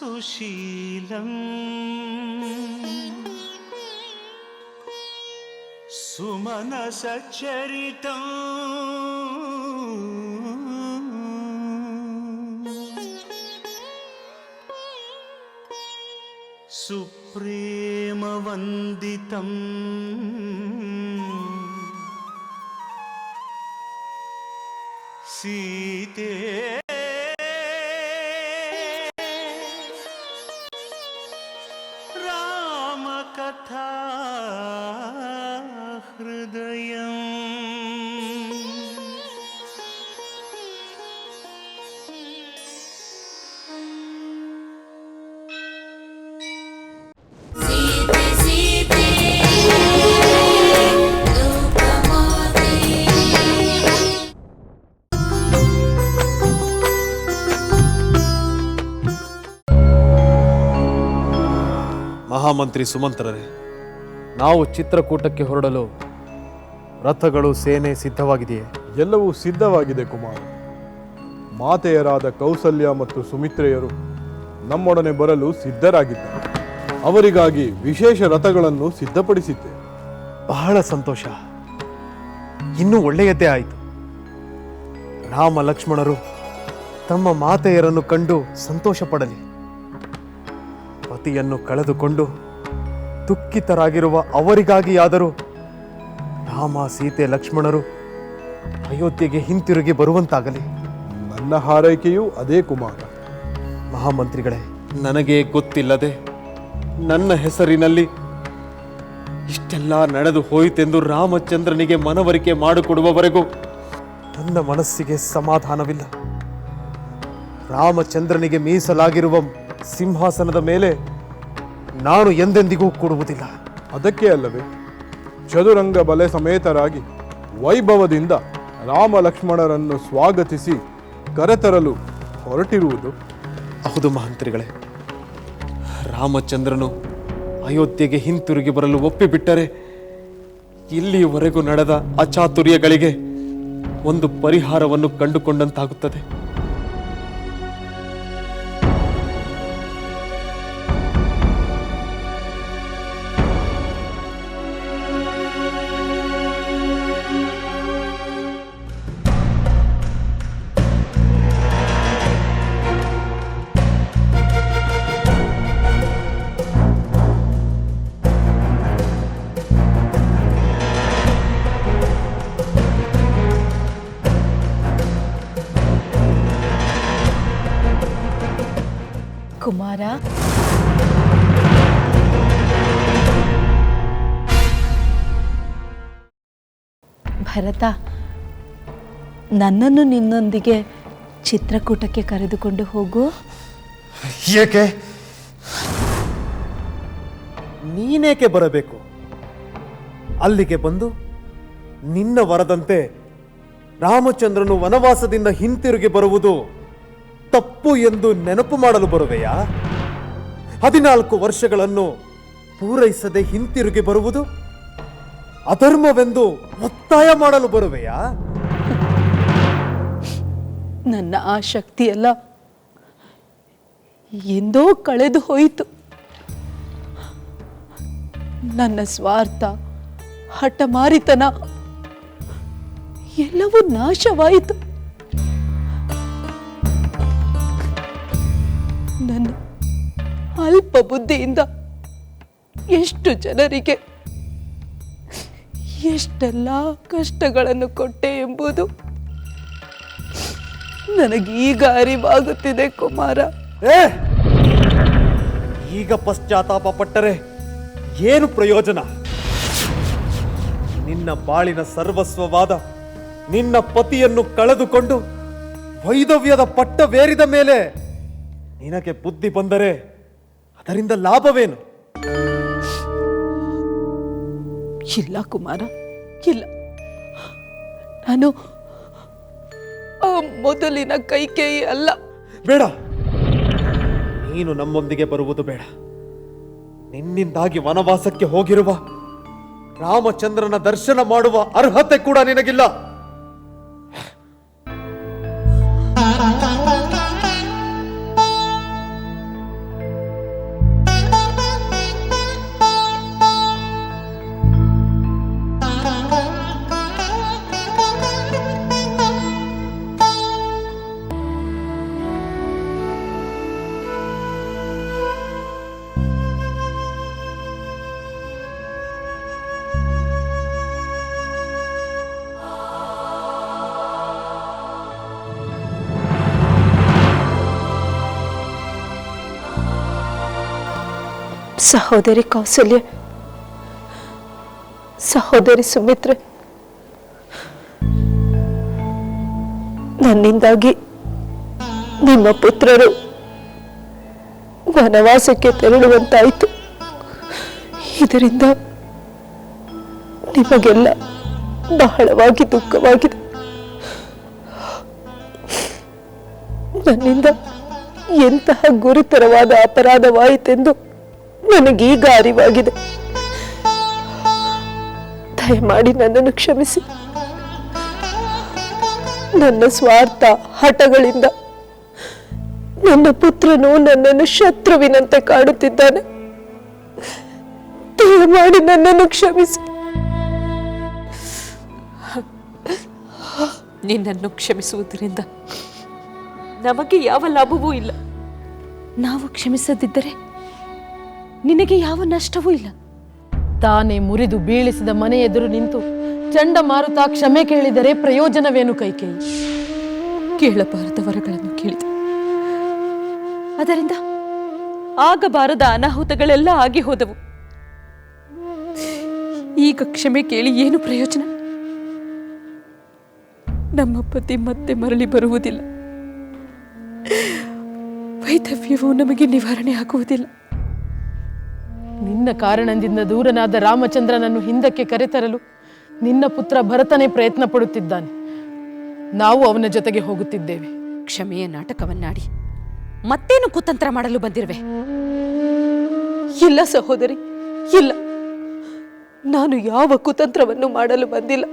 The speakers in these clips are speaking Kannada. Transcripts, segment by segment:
సుశీలం. సుమన సచ్చరితం. సుప్రేమవందితం. কথা ಮಹಾಮಂತ್ರಿ ಸುಮಂತ್ರರೇ. ನಾವು ಚಿತ್ರಕೂಟಕ್ಕೆ ಹೊರಡಲು ರಥಗಳು ಸೇನೆ ಸಿದ್ಧವಾಗಿದೆಯೇ? ಎಲ್ಲವೂ ಸಿದ್ಧವಾಗಿದೆ ಕುಮಾರ. ಮಾತೆಯರಾದ ಕೌಸಲ್ಯ ಮತ್ತು ಸುಮಿತ್ರೆಯರು ನಮ್ಮೊಡನೆ ಬರಲು ಸಿದ್ಧರಾಗಿದ್ದಾರೆ. ಅವರಿಗಾಗಿ ವಿಶೇಷ ರಥಗಳನ್ನು ಸಿದ್ಧಪಡಿಸಿದ್ದೆ ಬಹಳ ಸಂತೋಷ. ಇನ್ನೂ ಒಳ್ಳೆಯದೇ ಆಯಿತು. ರಾಮ ಲಕ್ಷ್ಮಣರು ತಮ್ಮ ಮಾತೆಯರನ್ನು ಕಂಡು ಸಂತೋಷ ಪಡಲಿ ಪತಿಯನ್ನು ಕಳೆದುಕೊಂಡು ದುಃಖಿತರಾಗಿರುವ ಅವರಿಗಾಗಿಯಾದರೂ ರಾಮ ಸೀತೆ ಲಕ್ಷ್ಮಣರು ಅಯೋಧ್ಯೆಗೆ ಹಿಂತಿರುಗಿ ಬರುವಂತಾಗಲಿ. ನನ್ನ ಹಾರೈಕೆಯೂ ಅದೇ ಕುಮಾರ. ಮಹಾಮಂತ್ರಿಗಳೇ ನನಗೆ ಗೊತ್ತಿಲ್ಲದೆ ನನ್ನ ಹೆಸರಿನಲ್ಲಿ ಇಷ್ಟೆಲ್ಲ ನಡೆದು ಹೋಯಿತೆಂದು ರಾಮಚಂದ್ರನಿಗೆ ಮನವರಿಕೆ ಮಾಡಿಕೊಡುವವರೆಗೂ ನನ್ನ ಮನಸ್ಸಿಗೆ ಸಮಾಧಾನವಿಲ್ಲ. ರಾಮಚಂದ್ರನಿಗೆ ಮೀಸಲಾಗಿರುವ ಸಿಂಹಾಸನದ ಮೇಲೆ ನಾನು ಎಂದೆಂದಿಗೂ ಕೊಡುವುದಿಲ್ಲ. ಅದಕ್ಕೆ ಅಲ್ಲವೇ ಚದುರಂಗ ಬಲೆ ಸಮೇತರಾಗಿ ವೈಭವದಿಂದ ರಾಮ ಲಕ್ಷ್ಮಣರನ್ನು ಸ್ವಾಗತಿಸಿ ಕರೆತರಲು ಹೊರಟಿರುವುದು. ಹೌದು ಮಹಂತ್ರಿಗಳೇ ರಾಮಚಂದ್ರನು ಅಯೋಧ್ಯೆಗೆ ಹಿಂತಿರುಗಿ ಬರಲು ಒಪ್ಪಿಬಿಟ್ಟರೆ ಇಲ್ಲಿಯವರೆಗೂ ನಡೆದ ಅಚಾತುರ್ಯಗಳಿಗೆ ಒಂದು ಪರಿಹಾರವನ್ನು ಕಂಡುಕೊಂಡಂತಾಗುತ್ತದೆ. ಕುಮಾರ ಭರತ, ನನ್ನನ್ನು ನಿನ್ನೊಂದಿಗೆ ಚಿತ್ರಕೂಟಕ್ಕೆ ಕರೆದುಕೊಂಡು ಹೋಗು. ಏಕೆ? ನೀನೇಕೆ ಬರಬೇಕು? ಅಲ್ಲಿಗೆ ಬಂದು ನಿನ್ನ ವರದಂತೆ ರಾಮಚಂದ್ರನು ವನವಾಸದಿಂದ ಹಿಂತಿರುಗಿ ಬರುವುದು ತಪ್ಪು ಎಂದು ನೆನಪು ಮಾಡಲು ಬರುವೆಯಾ? ಹದಿನಾಲ್ಕು ವರ್ಷಗಳನ್ನು ಪೂರೈಸದೆ ಹಿಂತಿರುಗಿ ಬರುವುದು ಅಧರ್ಮವೆಂದು ಒತ್ತಾಯ ಮಾಡಲು ಬರುವೆಯಾ? ನನ್ನ ಆ ಶಕ್ತಿಯೆಲ್ಲ ಎಂದೋ ಕಳೆದು ಹೋಯಿತು. ನನ್ನ ಸ್ವಾರ್ಥ, ಹಠಮಾರಿತನ ಎಲ್ಲವೂ ನಾಶವಾಯಿತು. ನನ್ನ ಅಲ್ಪ ಬುದ್ಧಿಯಿಂದ ಎಷ್ಟು ಜನರಿಗೆ ಎಷ್ಟೆಲ್ಲ ಕಷ್ಟಗಳನ್ನು ಕೊಟ್ಟೆ ಎಂಬುದು ನನಗೀಗ ಅರಿವಾಗುತ್ತಿದೆ, ಕುಮಾರ. ಏ! ಈಗ ಪಶ್ಚಾತ್ತಾಪ ಪಟ್ಟರೆ ಏನು ಪ್ರಯೋಜನ? ನಿನ್ನ ಬಾಳಿನ ಸರ್ವಸ್ವವಾದ ನಿನ್ನ ಪತಿಯನ್ನು ಕಳೆದುಕೊಂಡು ವೈದವ್ಯದ ಪಟ್ಟವೇರಿದ ಮೇಲೆ ನಿನಗೆ ಬುದ್ಧಿ ಬಂದರೆ ಅದರಿಂದ ಲಾಭವೇನು? ಇಲ್ಲ ಕುಮಾರ ಇಲ್ಲ. ನಾನು ಆ ಮೊದಲಿನ ಕೈಕೇಯಿ ಅಲ್ಲ. ಬೇಡ. ನೀನು ನಮ್ಮೊಂದಿಗೆ ಬರುವುದು ಬೇಡ. ನಿನ್ನಿಂದಾಗಿ ವನವಾಸಕ್ಕೆ ಹೋಗಿರುವ ರಾಮಚಂದ್ರನ ದರ್ಶನ ಮಾಡುವ ಅರ್ಹತೆ ಕೂಡ ನಿನಗಿಲ್ಲ. ಸಹೋದರಿ ಕೌಸಲ್ಯ, ಸಹೋದರಿ ಸುಮಿತ್ರೆ, ನನ್ನಿಂದಾಗಿ ನಿಮ್ಮ ಪುತ್ರರು ವನವಾಸಕ್ಕೆ ತೆರಳುವಂತಾಯಿತು. ಇದರಿಂದ ನಿಮಗೆಲ್ಲ ಬಹಳವಾಗಿ ದುಃಖವಾಗಿದೆ. ನನ್ನಿಂದ ಎಂತಹ ಗುರುತರವಾದ ಅಪರಾಧವಾಯಿತೆಂದು ನನಗೀಗ ಅರಿವಾಗಿದೆ. ದಯಮಾಡಿ ನನ್ನನ್ನು ಕ್ಷಮಿಸಿ. ನನ್ನ ಸ್ವಾರ್ಥ ಹಠಗಳಿಂದ ನನ್ನ ಪುತ್ರನು ನನ್ನನ್ನು ಶತ್ರುವಿನಂತೆ ಕಾಡುತ್ತಿದ್ದಾನೆ. ದಯಮಾಡಿ ನನ್ನನ್ನು ಕ್ಷಮಿಸಿ. ನಿನ್ನನ್ನು ಕ್ಷಮಿಸುವುದರಿಂದ ನಮಗೆ ಯಾವ ಲಾಭವೂ ಇಲ್ಲ. ನಾವು ಕ್ಷಮಿಸದಿದ್ದರೆ ನಿನಗೆ ಯಾವ ನಷ್ಟವೂ ಇಲ್ಲ. ತಾನೇ ಮುರಿದು ಬೀಳಿಸಿದ ಮನೆ ಎದುರು ನಿಂತು ಚಂಡಮಾರುತ ಕ್ಷಮೆ ಕೇಳಿದರೆ ಪ್ರಯೋಜನವೇನು ಕೈಕೇಯಿ ಕೇಳಬಾರದ ವರಗಳನ್ನು ಕೇಳಿದೆ. ಅದರಿಂದ ಆಗಬಾರದ ಅನಾಹುತಗಳೆಲ್ಲ ಆಗಿ ಹೋದವು. ಈಗ ಕ್ಷಮೆ ಕೇಳಿ ಏನು ಪ್ರಯೋಜನ? ನಮ್ಮ ಪತಿ ಮತ್ತೆ ಮರಳಿ ಬರುವುದಿಲ್ಲ. ವೈಧವ್ಯವು ನಮಗೆ ನಿವಾರಣೆ ಆಗುವುದಿಲ್ಲ. ನಿನ್ನ ಕಾರಣದಿಂದ ದೂರನಾದ ರಾಮಚಂದ್ರನನ್ನು ಹಿಂದಕ್ಕೆ ಕರೆತರಲು ನಿನ್ನ ಪುತ್ರ ಭರತನೇ ಪ್ರಯತ್ನ ಪಡುತ್ತಿದ್ದಾನೆ. ನಾವು ಅವನ ಜೊತೆಗೆ ಹೋಗುತ್ತಿದ್ದೇವೆ. ಕ್ಷಮೆಯ ನಾಟಕವನ್ನಾಡಿ. ಮತ್ತೇನು ಕುತಂತ್ರ ಮಾಡಲು ಬಂದಿರುವೆ? ಇಲ್ಲ ಸಹೋದರಿ ಇಲ್ಲ. ನಾನು ಯಾವ ಕುತಂತ್ರವನ್ನು ಮಾಡಲು ಬಂದಿಲ್ಲ.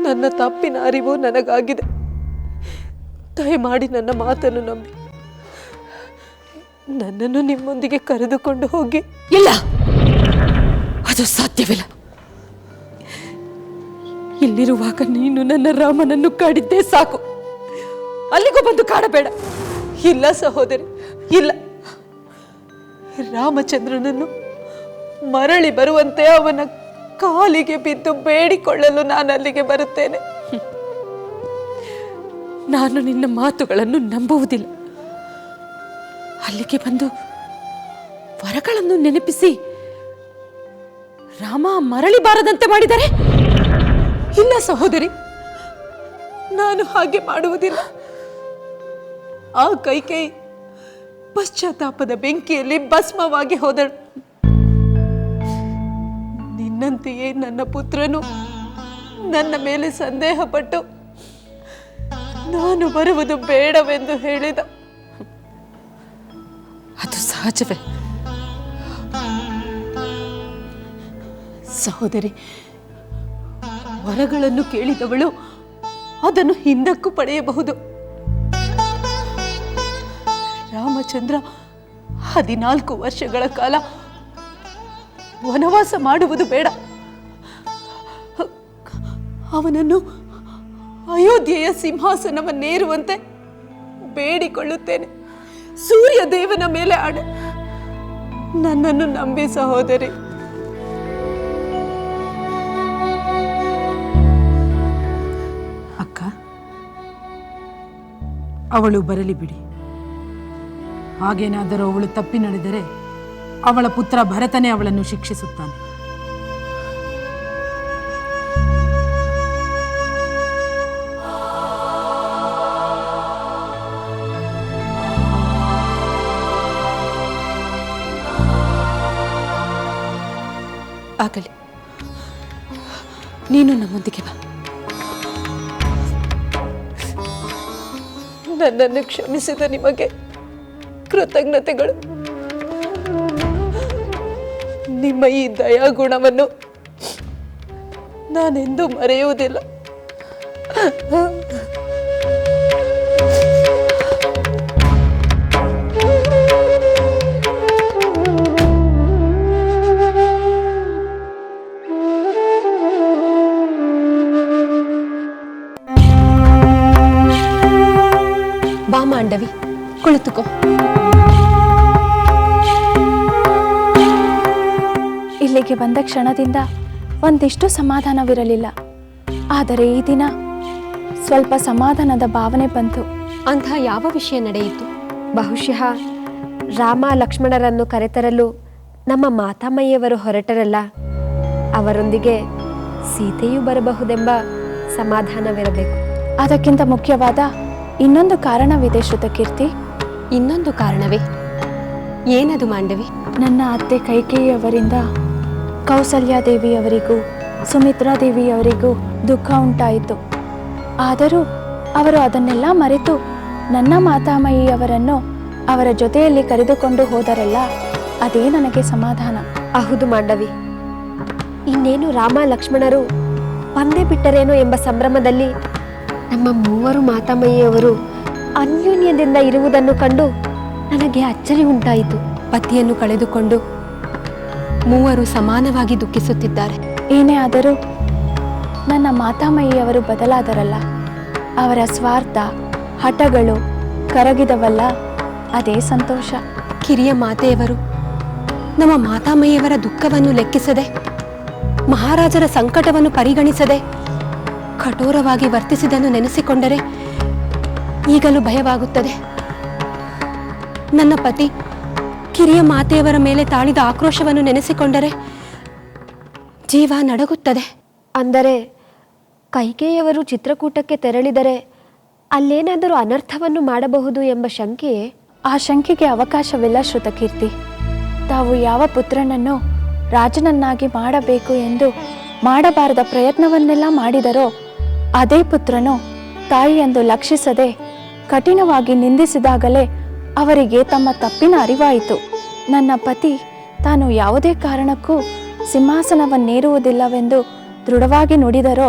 ನನ್ನ ತಪ್ಪಿನ ಅರಿವು ನನಗಾಗಿದೆ. ದಯಮಾಡಿ ನನ್ನ ಮಾತನ್ನು ನಂಬಿ. ನನ್ನನ್ನು ನಿಮ್ಮೊಂದಿಗೆ ಕರೆದುಕೊಂಡು ಹೋಗಿ. ಇಲ್ಲ. ಅದು ಸಾಧ್ಯವಿಲ್ಲ. ಇಲ್ಲಿರುವಾಗ ನೀನು ನನ್ನ ರಾಮನನ್ನು ಕಾಡಿದ್ದೇ ಸಾಕು. ಅಲ್ಲಿಗೂ ಬಂದು ಕಾಡಬೇಡ. ಇಲ್ಲ ಸಹೋದರಿ ಇಲ್ಲ. ರಾಮಚಂದ್ರನನ್ನು ಮರಳಿ ಬರುವಂತೆ ಅವನ ಕಾಲಿಗೆ ಬಿದ್ದು ಬೇಡಿಕೊಳ್ಳಲು ನಾನು ಅಲ್ಲಿಗೆ ಬರುತ್ತೇನೆ. ನಾನು ನಿನ್ನ ಮಾತುಗಳನ್ನು ನಂಬುವುದಿಲ್ಲ. ಅಲ್ಲಿಗೆ ಬಂದು ವರಗಳನ್ನು ನೆನಪಿಸಿ. ರಾಮ ಮರಳಿ ಬಾರದಂತೆ ಮಾಡಿದರೆ? ಇಲ್ಲ ಸಹೋದರಿ, ನಾನು ಹಾಗೆ ಮಾಡುವುದಿಲ್ಲ. ಆ ಕೈಕೈ ಪಶ್ಚಾತ್ತಾಪದ ಬೆಂಕಿಯಲ್ಲಿ ಭಸ್ಮವಾಗಿ ಹೋದಳು. ನಿನ್ನಂತೆಯೇ ನನ್ನ ಪುತ್ರನು ನನ್ನ ಮೇಲೆ ಸಂದೇಹ ಪಟ್ಟು ನಾನು ಬರುವುದು ಬೇಡವೆಂದು ಹೇಳಿದ. ಸಹಜವೇ ಸಹೋದರಿ, ವರಗಳನ್ನು ಕೇಳಿದವಳು ಅದನ್ನು ಹಿಂದಕ್ಕೂ ಪಡೆಯಬಹುದು. ರಾಮಚಂದ್ರ ಹದಿನಾಲ್ಕು ವರ್ಷಗಳ ಕಾಲ ವನವಾಸ ಮಾಡುವುದು ಬೇಡ. ಅವನನ್ನು ಅಯೋಧ್ಯೆಯ ಸಿಂಹಾಸನವನ್ನೇರುವಂತೆ ಬೇಡಿಕೊಳ್ಳುತ್ತೇನೆ. ಸೂರ್ಯ ದೇವನ ಮೇಲೆ ಅಡ ನನ್ನನ್ನು ನಂಬಿ ಸಹೋದರಿ. ಅಕ್ಕ, ಅವಳು ಬರಲಿ ಬಿಡಿ. ಹಾಗೇನಾದರೂ ಅವಳು ತಪ್ಪಿ ನಡೆದರೆ ಅವಳ ಪುತ್ರ ಭರತನೇ ಅವಳನ್ನು ಶಿಕ್ಷಿಸುತ್ತಾನೆ. ಆಗಲಿ. ನೀನು ನಮ್ಮೊಂದಿಗೆ ಬಾ. ನನ್ನನ್ನು ಕ್ಷಮಿಸಿದ ನಿಮಗೆ ಕೃತಜ್ಞತೆಗಳು. ನಿಮ್ಮ ಈ ದಯಾಗುಣವನ್ನು ನಾನೆಂದೂ ಮರೆಯುವುದಿಲ್ಲ. ಕುಳಿತುಕೋ ಇಲ್ಲಿಗೆ ಬಂದ ಕ್ಷಣದಿಂದ ಒಂದಿಷ್ಟು ಸಮಾಧಾನವಿರಲಿಲ್ಲ. ಆದರೆ ಈ ದಿನ ಸ್ವಲ್ಪ ಸಮಾಧಾನದ ಭಾವನೆ ಬಂತು. ಅಂತಹ ಯಾವ ವಿಷಯ ನಡೆಯಿತು? ಬಹುಶಃ ರಾಮ ಲಕ್ಷ್ಮಣರನ್ನು ಕರೆತರಲು ನಮ್ಮ ಮಾತಾಮಯ್ಯವರು ಹೊರಟರಲ್ಲ. ಅವರೊಂದಿಗೆ ಸೀತೆಯೂ ಬರಬಹುದೆಂಬ ಸಮಾಧಾನವಿರಬೇಕು. ಅದಕ್ಕಿಂತ ಮುಖ್ಯವಾದ ಇನ್ನೊಂದು ಕಾರಣವಿದೆ ಶ್ರುತಕೀರ್ತಿ. ಇನ್ನೊಂದು ಕಾರಣವೇ? ಏನದು ಮಾಂಡವಿ? ನನ್ನ ಅತ್ತೆ ಕೈಕೇಯಿಯವರಿಂದ ಕೌಸಲ್ಯಾದೇವಿಯವರಿಗೂ ಸುಮಿತ್ರಾದೇವಿಯವರಿಗೂ ದುಃಖ ಉಂಟಾಯಿತು. ಆದರೂ ಅವರು ಅದನ್ನೆಲ್ಲ ಮರೆತು ನನ್ನ ಮಾತಾಮಯಿಯವರನ್ನು ಅವರ ಜೊತೆಯಲ್ಲಿ ಕರೆದುಕೊಂಡು ಹೋದರಲ್ಲ ಅದೇ ನನಗೆ ಸಮಾಧಾನ. ಅಹುದು ಮಾಂಡವಿ. ಇನ್ನೇನು ರಾಮ ಲಕ್ಷ್ಮಣರು ಬಂದೇ ಬಿಟ್ಟರೇನೋ ಎಂಬ ಸಂಭ್ರಮದಲ್ಲಿ ನಮ್ಮ ಮೂವರು ಮಾತಾಮಯ್ಯವರು ಅನ್ಯೋನ್ಯದಿಂದ ಇರುವುದನ್ನು ಕಂಡು ನನಗೆ ಅಚ್ಚರಿ ಉಂಟಾಯಿತು. ಪತಿಯನ್ನು ಕಳೆದುಕೊಂಡು ಮೂವರು ಸಮಾನವಾಗಿ ದುಃಖಿಸುತ್ತಿದ್ದಾರೆ. ಏನೇ ಆದರೂ ನನ್ನ ಮಾತಾಮಯಿಯವರು ಬದಲಾದರಲ್ಲ. ಅವರ ಸ್ವಾರ್ಥ, ಹಠಗಳು ಕರಗಿದವಲ್ಲ. ಅದೇ ಸಂತೋಷ. ಕಿರಿಯ ಮಾತೆಯವರು, ನಮ್ಮ ಮಾತಾಮಯ್ಯವರ ದುಃಖವನ್ನು ಲೆಕ್ಕಿಸದೆ, ಮಹಾರಾಜರ ಸಂಕಟವನ್ನು ಪರಿಗಣಿಸದೆ, ಕಠೋರವಾಗಿ ವರ್ತಿಸಿದನ್ನು ನೆನೆಸಿಕೊಂಡರೆ ಈಗಲೂ ಭಯವಾಗುತ್ತದೆ. ನನ್ನ ಪತಿ ಕಿರಿಯ ಮಾತೆಯವರ ಮೇಲೆ ತಾಳಿದ ಆಕ್ರೋಶವನ್ನು ನೆನೆಸಿಕೊಂಡರೆ ಜೀವ ನಡಗುತ್ತದೆ. ಅಂದರೆ ಕೈಕೇಯವರು ಚಿತ್ರಕೂಟಕ್ಕೆ ತೆರಳಿದರೆ ಅಲ್ಲೇನಾದರೂ ಅನರ್ಥವನ್ನು ಮಾಡಬಹುದು ಎಂಬ ಶಂಕೆಯೇ? ಆ ಶಂಕೆಗೆ ಅವಕಾಶವಿಲ್ಲ ಶ್ರುತಕೀರ್ತಿ. ತಾವು ಯಾವ ಪುತ್ರನನ್ನು ರಾಜನನ್ನಾಗಿ ಮಾಡಬೇಕು ಎಂದು ಮಾಡಬಾರದ ಪ್ರಯತ್ನವನ್ನೆಲ್ಲ ಮಾಡಿದರೋ ಅದೇ ಪುತ್ರನು ತಾಯಿಯೆಂದು ಲಕ್ಷಿಸದೆ ಕಠಿಣವಾಗಿ ನಿಂದಿಸಿದಾಗಲೇ ಅವರಿಗೆ ತಮ್ಮ ತಪ್ಪಿನ ಅರಿವಾಯಿತು. ನನ್ನ ಪತಿ ತಾನು ಯಾವುದೇ ಕಾರಣಕ್ಕೂ ಸಿಂಹಾಸನವನ್ನೇರುವುದಿಲ್ಲವೆಂದು ದೃಢವಾಗಿ ನುಡಿದರೋ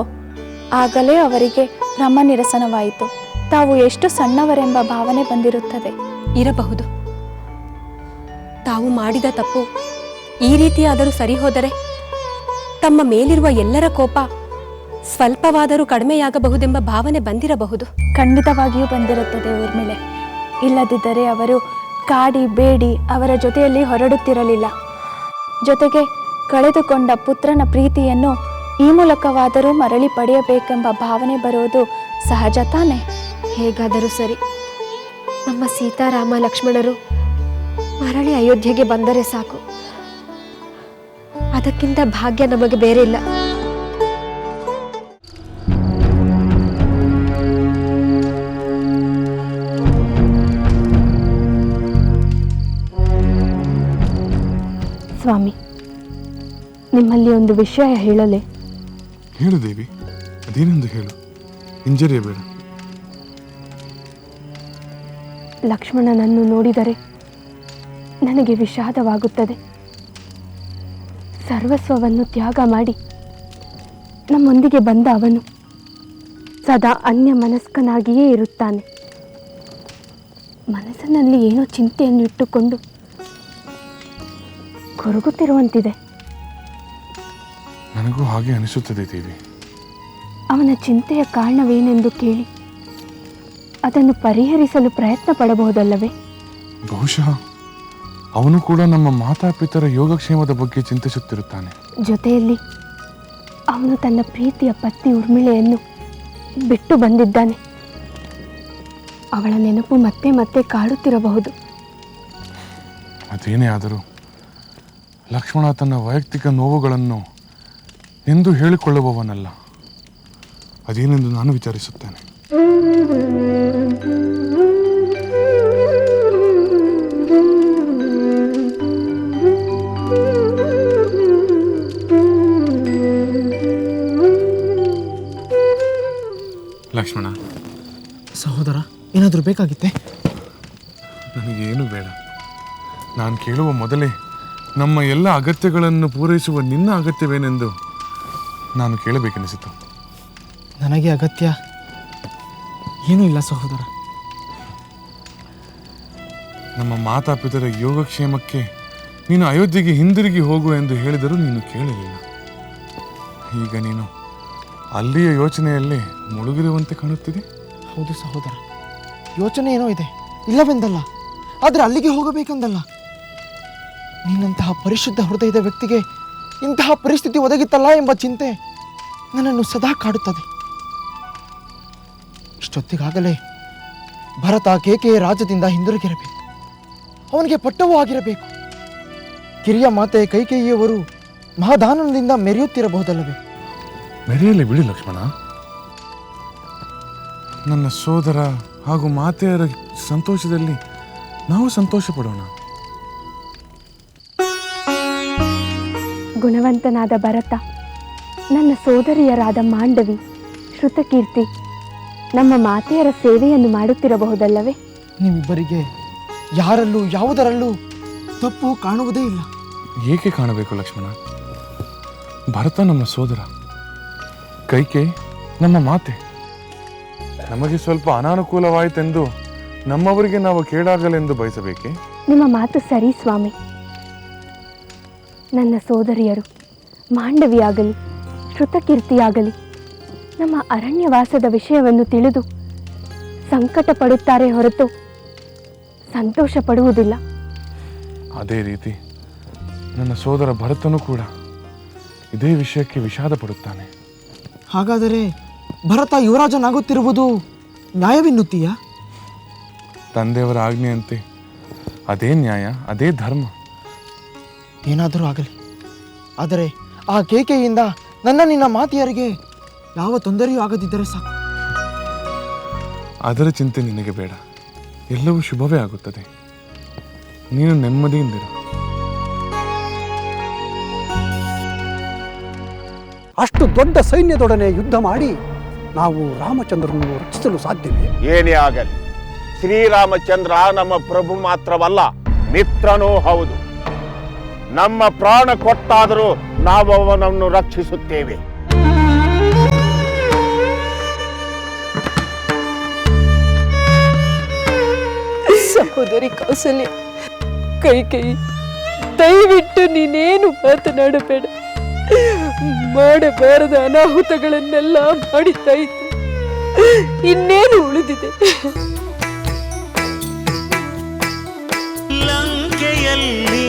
ಆಗಲೇ ಅವರಿಗೆ ಭ್ರಮ ನಿರಸನವಾಯಿತು ತಾವು ಎಷ್ಟು ಸಣ್ಣವರೆಂಬ ಭಾವನೆ ಬಂದಿರುತ್ತದೆ. ಇರಬಹುದು. ತಾವು ಮಾಡಿದ ತಪ್ಪು ಈ ರೀತಿಯಾದರೂ ಸರಿ ಹೋದರೆ ತಮ್ಮ ಮೇಲಿರುವ ಎಲ್ಲರ ಕೋಪ ಸ್ವಲ್ಪವಾದರೂ ಕಡಿಮೆಯಾಗಬಹುದೆಂಬ ಭಾವನೆ ಬಂದಿರಬಹುದು. ಖಂಡಿತವಾಗಿಯೂ ಬಂದಿರುತ್ತದೆ ಊರ್ಮಿಳೆ. ಇಲ್ಲದಿದ್ದರೆ ಅವರು ಕಾಡಿ ಬೇಡಿ ಅವರ ಜೊತೆಯಲ್ಲಿ ಹೊರಡುತ್ತಿರಲಿಲ್ಲ. ಜೊತೆಗೆ ಕಳೆದುಕೊಂಡ ಪುತ್ರನ ಪ್ರೀತಿಯನ್ನು ಈ ಮೂಲಕವಾದರೂ ಮರಳಿ ಪಡೆಯಬೇಕೆಂಬ ಭಾವನೆ ಬರುವುದು ಸಹಜ ತಾನೆ? ಹೇಗಾದರೂ ಸರಿ. ನಮ್ಮ ಸೀತಾರಾಮ ಲಕ್ಷ್ಮಣರು ಮರಳಿ ಅಯೋಧ್ಯೆಗೆ ಬಂದರೆ ಸಾಕು. ಅದಕ್ಕಿಂತ ಭಾಗ್ಯ ನಮಗೆ ಬೇರೆ ಇಲ್ಲ ನಿಮ್ಮಲ್ಲಿ ಒಂದು ವಿಷಯ ಹೇಳಲೆ. ಹೇಳು ದೇವಿ ಅದೇನೆಂದು ಹೇಳು. ಹಿಂಜರಿಯಬೇಡ. ಲಕ್ಷ್ಮಣನನ್ನು ನೋಡಿದರೆ ನನಗೆ ವಿಷಾದವಾಗುತ್ತದೆ. ಸರ್ವಸ್ವವನ್ನು ತ್ಯಾಗ ಮಾಡಿ ನಮ್ಮೊಂದಿಗೆ ಬಂದ ಅವನು ಸದಾ ಅನ್ಯ ಮನಸ್ಕನಾಗಿಯೇ ಇರುತ್ತಾನೆ. ಮನಸ್ಸಿನಲ್ಲಿ ಏನೋ ಚಿಂತೆಯನ್ನು ಇಟ್ಟುಕೊಂಡು ಕೊರಗುತ್ತಿರುವಂತಿದೆ. ನನಗೂ ಹಾಗೆ ಅನಿಸುತ್ತದೆ ದೇವಿ. ಅವನ ಚಿಂತೆಯ ಕಾರಣವೇನೆಂದು ಕೇಳಿ ಅದನ್ನು ಪರಿಹರಿಸಲು ಪ್ರಯತ್ನ ಪಡಬಹುದಲ್ಲವೇ ಬಹುಶಃ ಅವನು ಕೂಡ ನಮ್ಮ ಮಾತಾಪಿತರ ಯೋಗಕ್ಷೇಮದ ಬಗ್ಗೆ ಚಿಂತಿಸುತ್ತಿರುತ್ತಾನೆ. ಜೊತೆಯಲ್ಲಿ ಅವನು ತನ್ನ ಪ್ರೀತಿಯ ಪತ್ನಿ ಉರ್ಮಿಳೆಯನ್ನು ಬಿಟ್ಟು ಬಂದಿದ್ದಾನೆ. ಅವಳ ನೆನಪು ಮತ್ತೆ ಮತ್ತೆ ಕಾಡುತ್ತಿರಬಹುದು. ಅದೇನೇ ಆದರೂ ಲಕ್ಷ್ಮಣ ತನ್ನ ವೈಯಕ್ತಿಕ ನೋವುಗಳನ್ನು ಎಂದು ಹೇಳಿಕೊಳ್ಳುವವನಲ್ಲ. ಅದೇನೆಂದು ನಾನು ವಿಚಾರಿಸುತ್ತೇನೆ. ಲಕ್ಷ್ಮಣ. ಸಹೋದರ ಏನಾದರೂ ಬೇಕಾಗಿತ್ತೆ? ನನಗೇನು ಬೇಡ. ನಾನು ಕೇಳುವ ಮೊದಲೇ ನಮ್ಮ ಎಲ್ಲ ಅಗತ್ಯಗಳನ್ನು ಪೂರೈಸುವ ನಿನ್ನ ಅಗತ್ಯವೇನೆಂದು ನಾನು ಕೇಳಬೇಕೆನಿಸಿತು. ನನಗೆ ಅಗತ್ಯ ಏನೂ ಇಲ್ಲ ಸಹೋದರ. ನಮ್ಮ ಮಾತಾಪಿತರ ಯೋಗಕ್ಷೇಮಕ್ಕೆ ನೀನು ಅಯೋಧ್ಯೆಗೆ ಹಿಂದಿರುಗಿ ಹೋಗು ಎಂದು ಹೇಳಿದರೂ ನೀನು ಕೇಳಲಿಲ್ಲ. ಈಗ ನೀನು ಅಲ್ಲಿಯ ಯೋಚನೆಯಲ್ಲಿ ಮುಳುಗಿರುವಂತೆ ಕಾಣುತ್ತಿದೆ? ಹೌದು ಸಹೋದರ. ಯೋಚನೆ ಏನೋ ಇದೆ. ಇಲ್ಲವೆಂದಲ್ಲ. ಆದರೆ ಅಲ್ಲಿಗೆ ಹೋಗಬೇಕೆಂದಲ್ಲ. ನಿನ್ನಂತಹ ಪರಿಶುದ್ಧ ಹೃದಯದ ವ್ಯಕ್ತಿಗೆ ಇಂತಹ ಪರಿಸ್ಥಿತಿ ಒದಗಿತ್ತಲ್ಲ ಎಂಬ ಚಿಂತೆ ನನ್ನನ್ನು ಸದಾ ಕಾಡುತ್ತದೆ. ಇಷ್ಟೊತ್ತಿಗಾಗಲೇ ಭರತ ಕೇಕೆಯ ರಾಜ್ಯದಿಂದ ಹಿಂದಿರುಗಿರಬೇಕು. ಅವನಿಗೆ ಪಟ್ಟವೂ ಆಗಿರಬೇಕು. ಕಿರಿಯ ಮಾತೆ ಕೈಕೇಯಿಯವರು ಮಹಾದಾನನದಿಂದ ಮೆರೆಯುತ್ತಿರಬಹುದಲ್ಲವೇ? ಮೆರೆಯಲಿ ಬಿಡಿ ಲಕ್ಷ್ಮಣ. ನನ್ನ ಸೋದರ ಹಾಗೂ ಮಾತೆಯರ ಸಂತೋಷದಲ್ಲಿ ನಾವು ಸಂತೋಷ ಪಡೋಣ ಗುಣವಂತನಾದ ಭರತ ನನ್ನ ಸೋದರಿಯರಾದ ಮಾಂಡವಿ ಶ್ರುತಕೀರ್ತಿ ನಮ್ಮ ಮಾತೆಯರ ಸೇವೆಯನ್ನು ಮಾಡುತ್ತಿರಬಹುದಲ್ಲವೇ? ನಿಮ್ಮಿಬ್ಬರಿಗೆ ಯಾರಲ್ಲೂ ಯಾವುದರಲ್ಲೂ ತಪ್ಪು ಕಾಣುವುದೇ ಇಲ್ಲ. ಏಕೆ ಕಾಣಬೇಕು ಲಕ್ಷ್ಮಣ? ಭರತ ನಮ್ಮ ಸೋದರ ಕೈಕೆ ನಮ್ಮ ಮಾತೆ. ನಮಗೆ ಸ್ವಲ್ಪ ಅನಾನುಕೂಲವಾಯಿತೆಂದು ನಮ್ಮವರಿಗೆ ನಾವು ಕೇಳಾಗಲೆಂದು ಬಯಸಬೇಕೆ? ನಿಮ್ಮ ಮಾತು ಸರಿ ಸ್ವಾಮಿ. ನನ್ನ ಸೋದರಿಯರು ಮಾಂಡವಿಯಾಗಲಿ ಶ್ರುತಕೀರ್ತಿಯಾಗಲಿ ನಮ್ಮ ಅರಣ್ಯವಾಸದ ವಿಷಯವನ್ನು ತಿಳಿದು ಸಂಕಟ ಪಡುತ್ತಾರೆ ಹೊರತು ಸಂತೋಷ ಪಡುವುದಿಲ್ಲ ಅದೇ ರೀತಿ ನನ್ನ ಸೋದರ ಭರತನು ಕೂಡ ಇದೇ ವಿಷಯಕ್ಕೆ ವಿಷಾದ ಪಡುತ್ತಾನೆ ಹಾಗಾದರೆ ಭರತ ಯುವರಾಜನಾಗುತ್ತಿರುವುದು ನ್ಯಾಯವೆನ್ನುತ್ತೀಯಾ? ತಂದೆಯವರ ಆಜ್ಞೆಯಂತೆ ಅದೇ ನ್ಯಾಯ ಅದೇ ಧರ್ಮ. ಏನಾದರೂ ಆಗಲಿ. ಆದರೆ ಆ ಕೇಕೆಯಿಂದ ನನ್ನ ನಿನ್ನ ಮಾತಿಯರಿಗೆ ಯಾವ ತೊಂದರೆಯೂ ಆಗದಿದ್ದರೆ ಸಾಕು. ಅದರ ಚಿಂತೆ ನಿನಗೆ ಬೇಡ. ಎಲ್ಲವೂ ಶುಭವೇ ಆಗುತ್ತದೆ. ನೀನು ನೆಮ್ಮದಿಯಿಂದಿರ ಅಷ್ಟು ದೊಡ್ಡ ಸೈನ್ಯದೊಡನೆ ಯುದ್ಧ ಮಾಡಿ ನಾವು ರಾಮಚಂದ್ರನನ್ನು ರಕ್ಷಿಸಲು ಸಾಧ್ಯವೇ? ಏನೇ ಆಗಲಿ ಶ್ರೀರಾಮಚಂದ್ರ ನಮ್ಮ ಪ್ರಭು ಮಾತ್ರವಲ್ಲ ಮಿತ್ರನೂ ಹೌದು. ನಮ್ಮ ಪ್ರಾಣ ಕೊಟ್ಟಾದರೂ ನಾವು ಅವನನ್ನು ರಕ್ಷಿಸುತ್ತೇವೆ. ಸಹೋದರಿ ಕೌಸಲ್ಯ ಕೈ ಕೈ ದಯವಿಟ್ಟು ನೀನೇನು ಮಾತನಾಡಬೇಡ. ಮಾಡಬಾರದ ಅನಾಹುತಗಳನ್ನೆಲ್ಲ ಮಾಡಿದ್ದಾಯಿತು ಇನ್ನೇನು ಉಳಿದಿದೆ? ಲಂಕೆಯಲ್ಲಿ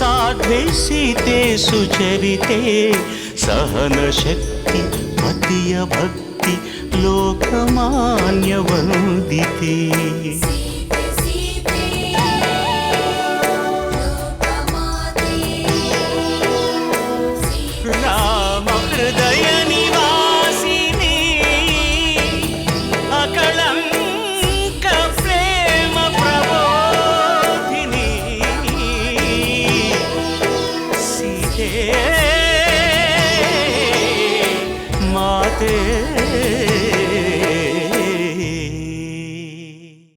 సాధ్వేషితే సుచరితే सहनशक्ति मतीयभक्ति लोकमान्यवन्दिते